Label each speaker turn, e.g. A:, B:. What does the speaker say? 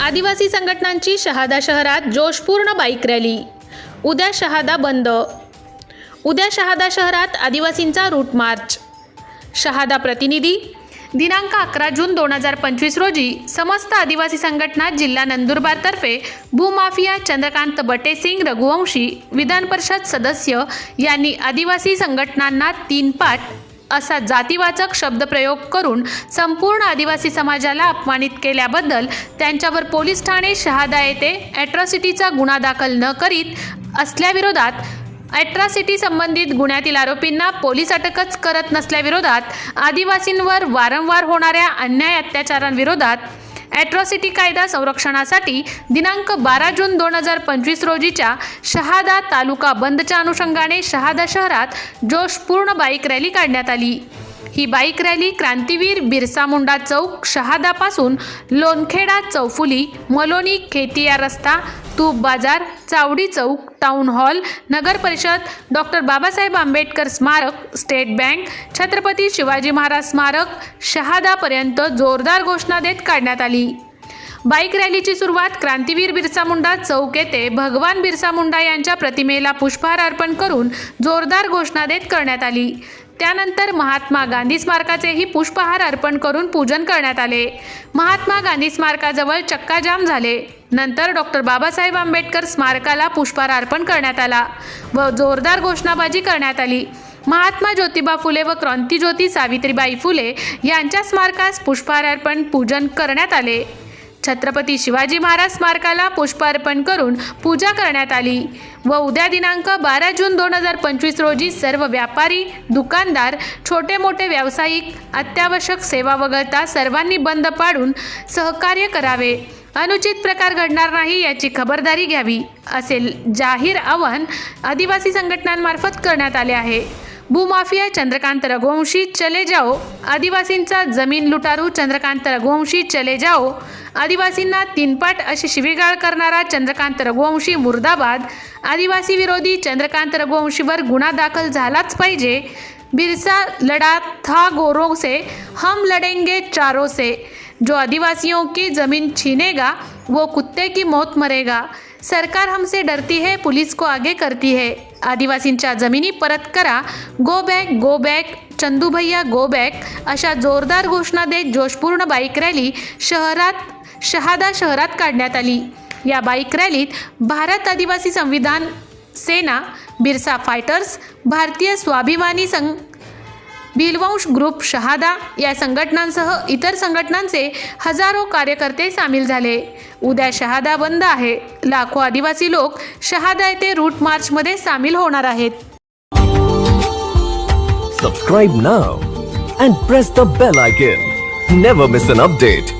A: आदिवासी संघटनांची शहादा शहरात जोशपूर्ण बाईक रॅली. उद्या शहादा बंद. उद्या शहादा शहरात आदिवासींचा रूट मार्च. शहादा प्रतिनिधी दिनांक अकरा जून दोन हजार पंचवीस रोजी समस्त आदिवासी संघटना जिल्हा नंदुरबारतर्फे भूमाफिया चंद्रकांत बटेसिंग रघुवंशी विधान परिषद सदस्य यांनी आदिवासी संघटनांना तीन पाठ असा जातीवाचक शब्दप्रयोग करून संपूर्ण आदिवासी समाजाला अपमानित केल्याबद्दल त्यांच्यावर पोलीस ठाणे शहादा येथे ॲट्रॉसिटीचा गुन्हा दाखल न करीत असल्याविरोधात ॲट्रॉसिटी संबंधित गुन्ह्यातील आरोपींना पोलीस अटकच करत नसल्याविरोधात आदिवासींवर वारंवार होणाऱ्या अन्याय अत्याचारांविरोधात ॲट्रॉसिटी कायदा संरक्षणासाठी दिनांक बारा जून दोन हजार पंचवीस रोजीच्या शहादा तालुका बंदच्या अनुषंगाने शहादा शहरात जोशपूर्ण बाईक रॅली काढण्यात आली. ही बाईक रॅली क्रांतीवीर बिरसा मुंडा चौक शहादापासून लोणखेडा चौफुली मलोनी खेतिया रस्ता तूप बाजार चावडी चौक टाउन हॉल नगर परिषद डॉक्टर बाबासाहेब आंबेडकर स्मारक स्टेट बँक छत्रपती शिवाजी महाराज स्मारक शहादापर्यंत जोरदार घोषणा देत काढण्यात आली. बाईक रॅलीची सुरुवात क्रांतीवीर बिरसा मुंडा चौक येथे भगवान बिरसा मुंडा यांच्या प्रतिमेला पुष्पहार अर्पण करून जोरदार घोषणा देत करण्यात आली. त्यानंतर महात्मा गांधी स्मारकाचेही पुष्पहार अर्पण करून पूजन करण्यात आले. महात्मा गांधी स्मारकाजवळ चक्काजाम झाले. नंतर डॉक्टर बाबासाहेब आंबेडकर स्मारकाला पुष्पहार अर्पण करण्यात आला व जोरदार घोषणाबाजी करण्यात आली. महात्मा ज्योतिबा फुले व क्रांतीज्योती सावित्रीबाई फुले यांच्या स्मारकास पुष्पहार अर्पण पूजन करण्यात आले. छत्रपती शिवाजी महाराज स्मारकाला पुष्पार्पण करून पूजा करण्यात आली व उद्या दिनांक बारा जून दोन हजार पंचवीस रोजी सर्व व्यापारी दुकानदार छोटे मोठे व्यावसायिक अत्यावश्यक सेवा वगळता सर्वांनी बंद पाडून सहकार्य करावे. अनुचित प्रकार घडणार नाही याची खबरदारी घ्यावी असे जाहीर आवाहन आदिवासी संघटनांमार्फत करण्यात आले आहे. भूमाफिया चंद्रकांत रघुवंशी चले जाओ. आदिवासींचा जमीन लुटारू चंद्रकांत रघुवंशी चले जाओ. आदिवासींना तीनपाट अशी शिवीगाळ करणारा चंद्रकांत रघुवंशी मुर्दाबाद. आदिवासी विरोधी चंद्रकांत रघुवंशीवर गुन्हा दाखल झालाच पाहिजे. बिरसा लढा था गोरों से हम लड़ेंगे चारों से जो आदिवासियों की ज़मीन छीनेगा वो कुत्ते की मौत मरेगा. सरकार हमसे डरती है पुलिस को आगे करती है. आदिवासींच्या जमिनी परत करा. Go back go back Chandu भैया गो बॅक अशा जोरदार घोषणा देत जोशपूर्ण बाईक रॅली शहरात शहादा शहरात काढण्यात आली. या बाईक रॅलीत भारत आदिवासी संविधान सेना बिरसा फायटर्स भारतीय स्वाभिमानी संघ बिलवंश ग्रुप शहादा या संघटनांसह इतर संघटनांचे हजारो कार्यकर्ते सामील झाले. उद्या शहादा बंद आहे. लाखो आदिवासी लोक शहादा येथे रूट मार्चमध्ये सामील होणार आहेत.
B: Subscribe now and press the bell icon never miss an update